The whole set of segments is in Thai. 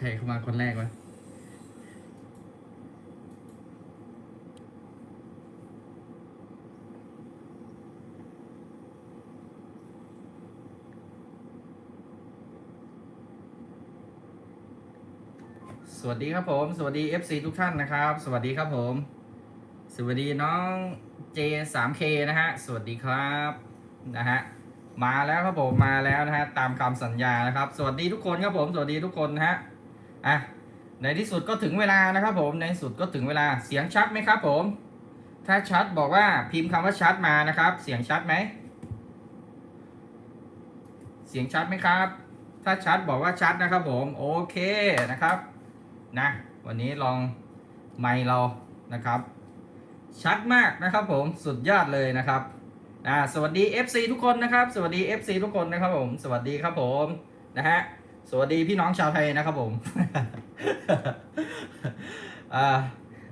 ครเข้ามาคนแรกวะสวัสดีครับผม สวัสดี FC ทุกท่านนะครับ สวัสดีครับผม สวัสดีน้อง J3K นะฮะ สวัสดีครับนะฮะ มาแล้วครับผม มาแล้วนะฮะ ตามคำสัญญานะครับ สวัสดีทุกคนครับผม สวัสดีทุกคนนะฮะ อะในที่สุดก็ถึงเวลานะครับผมในที่สุดก็ถึงเวลาเสียงชัดไหมครับผม ถ้าชัดบอกว่าพิมพ์คำว่าชัดมานะครับ เสียงชัดไหมเสียงชัดไหมครับ ถ้าชัดบอกว่าชัดนะครับผมโอเคนะครับนะวันนี้ลองไมค์เรานะครับ ชัดมากนะครับผมสุดยอดเลยนะครับอ่าสวัสดี FC ทุกคนนะครับ สวัสดี FC ทุกคนนะครับผม สวัสดีครับผมนะฮะ สวัสดีพี่น้องชาวไทยนะครับผม อ่า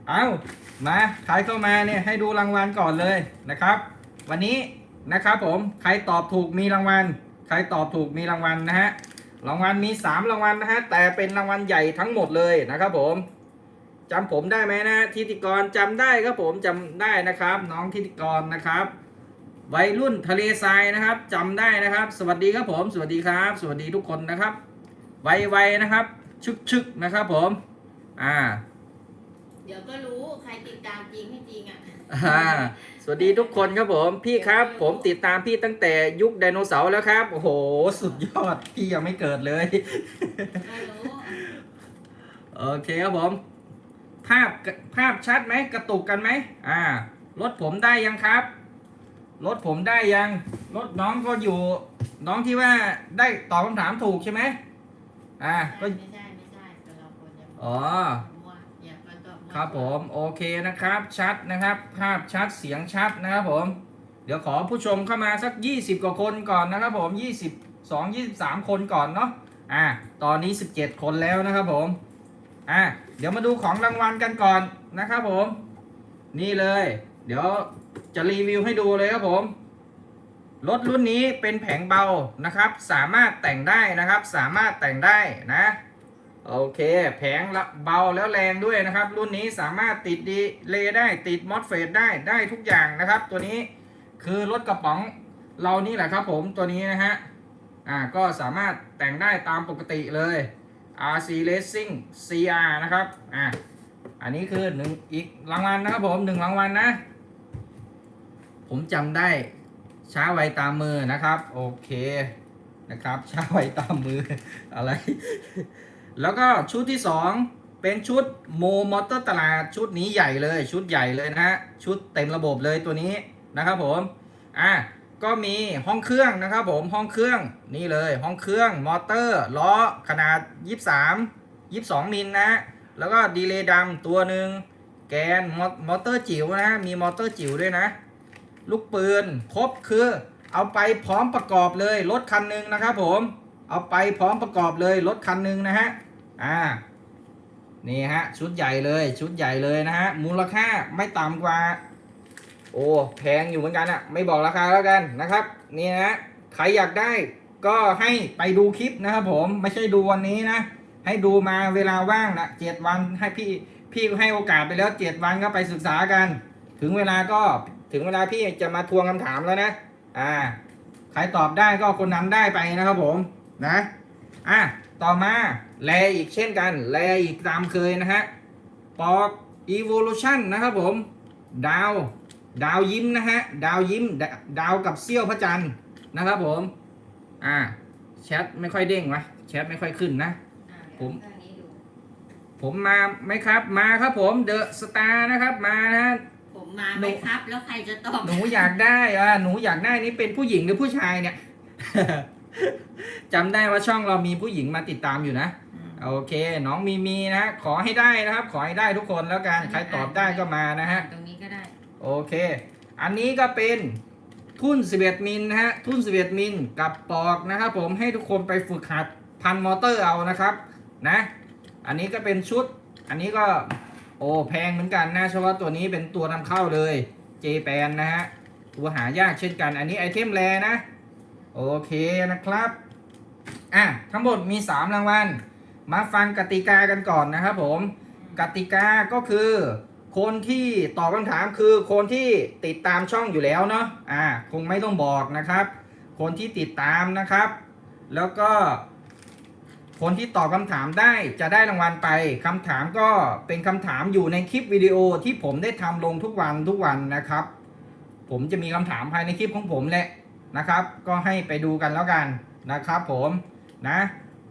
เอามาใครเข้ามาเนี่ยให้ดูรางวัลก่อนเลยนะครับ วันนี้นะครับผมใครตอบถูกมีรางวัล ใครตอบถูกมีรางวัลนะฮะ รางวัลมี 3 รางวัลนะฮะ แต่เป็นรางวัลใหญ่ทั้งหมดเลยนะครับผมจำผมได้ไหมนะทิติกรจำได้ครับผมจำได้นะครับ น้องทิติกรนะครับวัยรุ่นทะเลทรายนะครับจำได้นะครับ สวัสดีครับผม สวัสดีครับ สวัสดีทุกคนนะครับ ไวๆนะครับ ชึกๆนะครับผมอ่าเดี๋ยวก็รู้ใครติดตามจริงให้จริงอะอ่าสวัสดีทุกคนครับผมพี่ครับ ผมติดตามพี่ตั้งแต่ยุคไดโนเสาร์แล้วครับ โอ้โห สุดยอด พี่ยังไม่เกิดเลยไม่รู้โอเคครับผม ภาพภาพชัดไหมกระตุกกันไหมอ่ารถผมได้ยังครับ รถผมได้ยัง รถน้องก็อยู่ น้องที่ว่าได้ตอบคำถามถูกใช่ไหม อ่าก็ไม่ใช่ไม่ใช่แต่เราควรจะอ๋อ มั่วอย่าไปตอบมั่วครับผมโอเคนะครับชัดนะครับ ภาพชัดเสียงชัดนะครับผม เดี๋ยวขอผู้ชมเข้ามาสัก 20 กว่าคนก่อนนะครับผม 22 23 คนก่อนเนาะอ่าตอนนี้ 17 คนแล้วนะครับผมอ่าเดี๋ยวมาดูของรางวัลกันก่อนนะครับผม นี่เลย เดี๋ยวจะรีวิวให้ดูเลยครับผม รถรุ่นนี้เป็นแผงเบานะครับ สามารถแต่งได้นะครับ สามารถแต่งได้นะโอเค แผงเบาแล้วแรงด้วยนะครับ รุ่นนี้สามารถติดดีเลยได้ติดมอสเฟตได้ได้ทุกอย่างนะครับ ตัวนี้คือรถกระป๋องเรานี่แหละครับผมตัวนี้นะฮะอ่าก็สามารถแต่งได้ตามปกติเลย RC Racing CR นะครับอ่าอันนี้คือหนึ่งอีกรางวัลนะครับผมหนึ่งรางวัลนะ ผมจำได้ ช้าไวตามมือนะครับ โอเคนะครับ ช้าไวตามมืออะไร แล้วก็ชุดที่ 2 เป็นชุดโมมอเตอร์ตลาดชุดนี้ใหญ่เลย ชุดใหญ่เลยนะฮะชุดเต็มระบบเลยตัวนี้นะครับผมอะก็มีห้องเครื่องนะครับผมห้องเครื่องนี่เลยห้องเครื่องมอเตอร์ล้อขนาด 23 22 มิลนะ แล้วก็ดีเลย์ดำตัวหนึ่งแกนมอมอเตอร์จิ๋วนะมีมอเตอร์จิ๋วด้วยนะ ลูกปืนครบคือ เอาไปพร้อมประกอบเลยรถคันหนึ่งนะครับผมเอาไปพร้อมประกอบเลยรถคันหนึ่งนะฮะอ่านี่ฮะชุดใหญ่เลยชุดใหญ่เลยนะฮะมูลค่าไม่ต่ำกว่า โอ้แพงอยู่เหมือนกันอะไม่บอกราคาแล้วกันนะครับนี่นะใครอยากได้ก็ให้ไปดูคลิปนะครับผมไม่ใช่ดูวันนี้นะ ให้ดูมาเวลาว่างนะเจ็ดวันให้พี่พี่ให้โอกาสไปแล้วเจ็ดวันก็ไปศึกษากัน ถึงเวลาก็ ถึงเวลาพี่จะมาทวงคำถามแล้วนะ อ่า ใครตอบได้ก็คนนั้นได้ไปนะครับผม นะ อะ ต่อมา แลอีกเช่นกัน แลอีกตามเคยนะฮะ ปอก evolution นะครับผม ดาว ดาวยิ้มนะฮะ ดาวยิ้ม ดาดาวกับเซี่ยวพระจันทร์นะครับผม อ่า แชทไม่ค่อยเด้งวะแชทไม่ค่อยขึ้นนะอะเดี๋ยวผมเครื่องนี้ดูผมมาไหมครับ มาครับผม เดอะสตาร์นะครับ มานะผ มมาไหมครับ แล้วใครจะตอบหนูอยากได้อะหนูอยากได้นี่เป็นผู้หญิงหรือผู้ชายเนี่ย จำได้ว่าช่องเรามีผู้หญิงมาติดตามอยู่นะ โอเค น้องมีมีนะ ขอให้ได้นะครับ ขอให้ได้ทุกคนแล้วกัน ใครตอบได้ก็มานะฮะ ตรงนี้ก็ได้ โอเค อันนี้ก็เป็นทุ่น 11 มิลนะฮะ ทุ่น 11 มิลกับปอกนะครับผม ให้ทุกคนไปฝึกหัดพันมอเตอร์เอานะครับ นะ อันนี้ก็เป็นชุด อันนี้ก็ โอ้แพงเหมือนกันนะเฉพาะตัวนี้เป็นตัวนำเข้าเลยเจแปนนะฮะตัวหายากเช่นกัน อันนี้ไอเทมแรนะ โอเคนะครับ อะ ทั้งหมดมี 3 รางวัล มาฟังกติกากันก่อนนะครับผม กติกาก็คือ คนที่ตอบคำถามคือคนที่ติดตามช่องอยู่แล้วเนาะอ่าคงไม่ต้องบอกนะครับ คนที่ติดตามนะครับ แล้วก็ คนที่ตอบคำถามได้จะได้รางวัลไปคำถามก็เป็นคำถามอยู่ในคลิปวิดีโอที่ผมได้ทำลงทุกวันทุกวันนะครับ ผมจะมีคำถามภายในคลิปของผมแหละนะครับ ก็ให้ไปดูกันแล้วกันนะครับผมนะ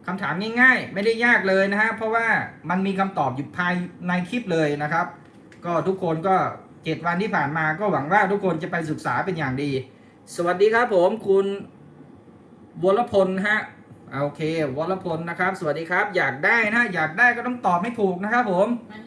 คำถามง่ายๆ ไม่ได้ยากเลยนะฮะเพราะว่ามันมีคำตอบอยู่ภายในคลิปเลยนะครับ ก็ทุกคนก็เจ็ดวันที่ผ่านมาก็หวังว่าทุกคนจะไปศึกษาเป็นอย่างดี สวัสดีครับผมคุณวรพลฮะ โอเควรพลนะครับ สวัสดีครับ อยากได้นะ อยากได้ก็ต้องตอบให้ถูกนะครับผม มัน